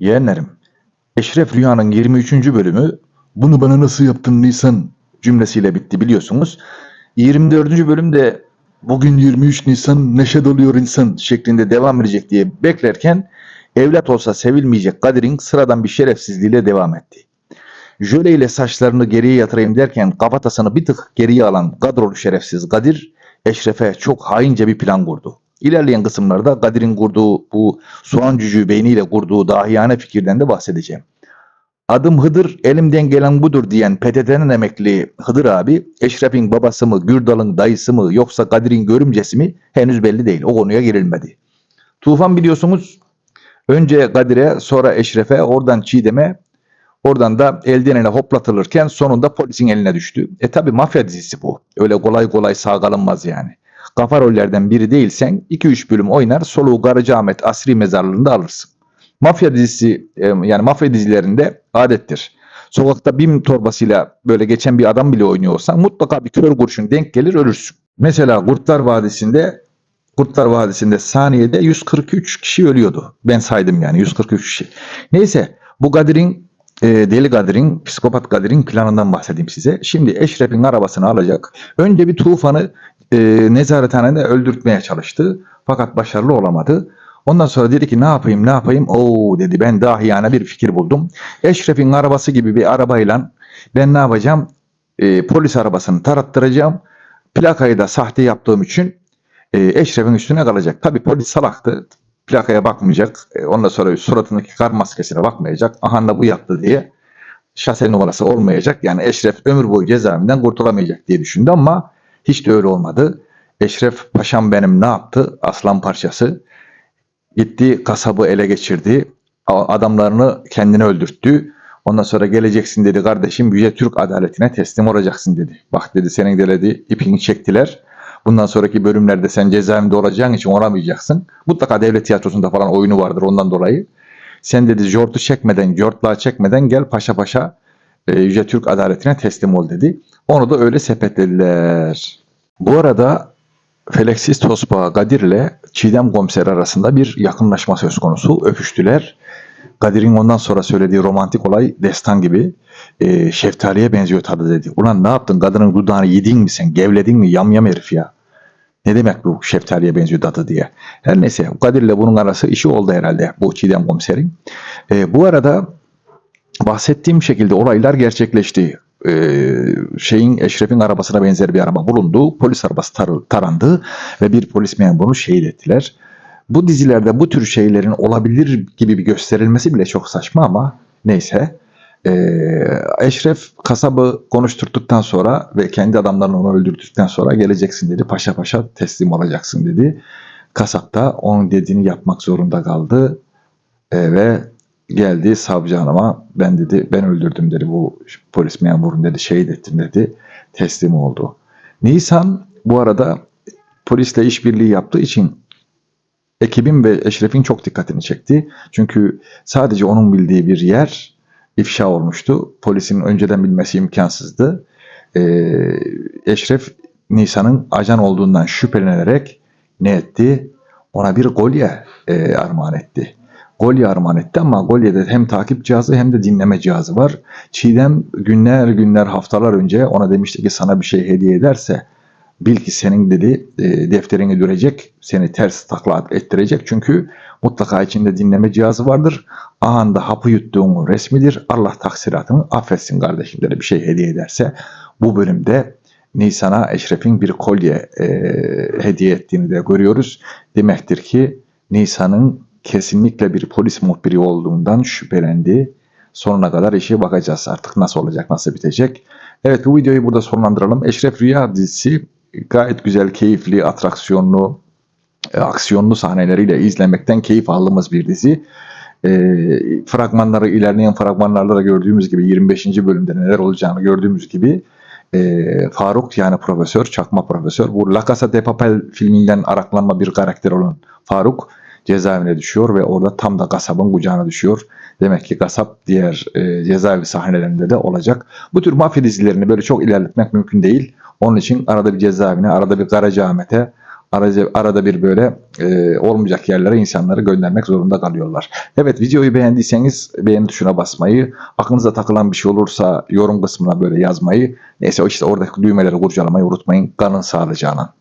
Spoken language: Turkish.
Yeğenlerim, Eşref Rüya'nın 23. bölümü bunu bana nasıl yaptın Nisan cümlesiyle bitti biliyorsunuz. 24. bölümde bugün 23 Nisan neşe doluyor insan şeklinde devam edecek diye beklerken evlat olsa sevilmeyecek Kadir'in sıradan bir şerefsizliğiyle devam etti. Jöle ile saçlarını geriye yatırayım derken kafatasını bir tık geriye alan kadrolu şerefsiz Kadir Eşref'e çok haince bir plan kurdu. İlerleyen kısımlarda Kadir'in kurduğu bu soğan cücüğü beyniyle kurduğu dahiyane fikirden de bahsedeceğim. Adım Hıdır, elimden gelen budur diyen PTT'nin emekli Hıdır abi, Eşref'in babası mı, Gürdal'ın dayısı mı, yoksa Kadir'in görümcesi mi henüz belli değil. O konuya girilmedi. Tufan biliyorsunuz önce Kadir'e sonra Eşref'e oradan Çiğdem'e oradan da elden ele hoplatılırken sonunda polisin eline düştü. E tabi mafya dizisi bu. Öyle kolay kolay sağ kalınmaz yani. Kafa rollerden biri değilsen 2-3 bölüm oynar soluğu Karacaahmet Asri Mezarlığı'nda alırsın. Mafya dizisi e, yani mafya dizilerinde adettir. Sokakta bim torbasıyla böyle geçen bir adam bile oynuyorsan mutlaka bir kör kurşun denk gelir ölürsün. Mesela Kurtlar Vadisi'nde Kurtlar Vadisi'nde saniyede 143 kişi ölüyordu. Ben saydım yani 143 kişi. Neyse bu Kadir'in e, Deli Kadir'in, Psikopat Kadir'in planından bahsedeyim size. Şimdi Eşref'in arabasını alacak. Önce bir Tufan'ı e, nezarethanede öldürtmeye çalıştı. Fakat başarılı olamadı. Ondan sonra dedi ki ne yapayım ne yapayım? Oo dedi ben dahiyane bir fikir buldum. Eşref'in arabası gibi bir arabayla ben ne yapacağım? E, polis arabasını tarattıracağım. Plakayı da sahte yaptığım için e, Eşref'in üstüne kalacak. Tabi polis salaktı. Plakaya bakmayacak. E, ondan sonra suratındaki kar maskesine bakmayacak. Aha da bu yaptı diye şase numarası olmayacak. Yani Eşref ömür boyu cezaevinden kurtulamayacak diye düşündü ama hiç de öyle olmadı. Eşref paşam benim ne yaptı? Aslan parçası. Gitti kasabı ele geçirdi. Adamlarını kendine öldürttü. Ondan sonra geleceksin dedi kardeşim Yüce Türk adaletine teslim olacaksın dedi. Bak dedi senin de dedi ipini çektiler. Bundan sonraki bölümlerde sen cezaevinde olacağın için olamayacaksın. Mutlaka devlet tiyatrosunda falan oyunu vardır ondan dolayı. Sen dedi jortu çekmeden, jortluğa çekmeden gel paşa paşa e, Yüce Türk adaletine teslim ol dedi. Onu da öyle sepetlediler. Bu arada Feleksiz Tosba Kadir ile Çiğdem Komiser arasında bir yakınlaşma söz konusu. Öpüştüler. Kadir'in ondan sonra söylediği romantik olay destan gibi e, şeftaliye benziyor tadı dedi. Ulan ne yaptın kadının dudağını yedin mi sen gevledin mi yamyam herif ya. Ne demek bu şeftaliye benziyor tadı diye. Her neyse Kadir'le bunun arası işi oldu herhalde bu Çiğdem Komiser'in. E, bu arada bahsettiğim şekilde olaylar gerçekleşti. Ee, şeyin Eşref'in arabasına benzer bir araba bulundu. Polis arabası tar- tarandı ve bir polis memurunu şehit ettiler. Bu dizilerde bu tür şeylerin olabilir gibi bir gösterilmesi bile çok saçma ama neyse. Ee, Eşref kasabı konuşturttuktan sonra ve kendi adamlarını onu öldürdükten sonra geleceksin dedi. Paşa paşa teslim olacaksın dedi. Kasap da onun dediğini yapmak zorunda kaldı. Ee, ve geldi savcı hanıma ben dedi ben öldürdüm dedi bu polis memurunu dedi şehit ettim dedi teslim oldu. Nisan bu arada polisle işbirliği yaptığı için ekibin ve Eşref'in çok dikkatini çekti. Çünkü sadece onun bildiği bir yer ifşa olmuştu. Polisin önceden bilmesi imkansızdı. Ee, Eşref Nisan'ın ajan olduğundan şüphelenerek ne etti? Ona bir golye e, armağan etti. Golye armağan etti ama Golye'de hem takip cihazı hem de dinleme cihazı var. Çiğdem günler günler haftalar önce ona demişti ki sana bir şey hediye ederse bil ki senin dedi e, defterini dürecek, seni ters takla ettirecek. Çünkü mutlaka içinde dinleme cihazı vardır. Ahanda hapı yuttuğun resmidir. Allah taksiratını affetsin kardeşim dedi bir şey hediye ederse. Bu bölümde Nisan'a Eşref'in bir kolye e, hediye ettiğini de görüyoruz. Demektir ki Nisan'ın kesinlikle bir polis muhbiri olduğundan şüphelendi. Sonuna kadar işe bakacağız artık nasıl olacak, nasıl bitecek. Evet bu videoyu burada sonlandıralım. Eşref Rüya dizisi gayet güzel, keyifli, atraksiyonlu, e, aksiyonlu sahneleriyle izlemekten keyif aldığımız bir dizi. E, fragmanları ilerleyen fragmanlarda da gördüğümüz gibi 25. bölümde neler olacağını gördüğümüz gibi e, Faruk yani profesör, çakma profesör bu La Casa de Papel filminden araklanma bir karakter olan Faruk cezaevine düşüyor ve orada tam da kasabın kucağına düşüyor. Demek ki kasap diğer e, cezaevi sahnelerinde de olacak. Bu tür mafya dizilerini böyle çok ilerletmek mümkün değil. Onun için arada bir cezaevine, arada bir Karacaahmet'e, arada, arada bir böyle e, olmayacak yerlere insanları göndermek zorunda kalıyorlar. Evet videoyu beğendiyseniz beğeni tuşuna basmayı, aklınıza takılan bir şey olursa yorum kısmına böyle yazmayı, neyse işte oradaki düğmeleri kurcalamayı unutmayın. Kalın sağlıcağına.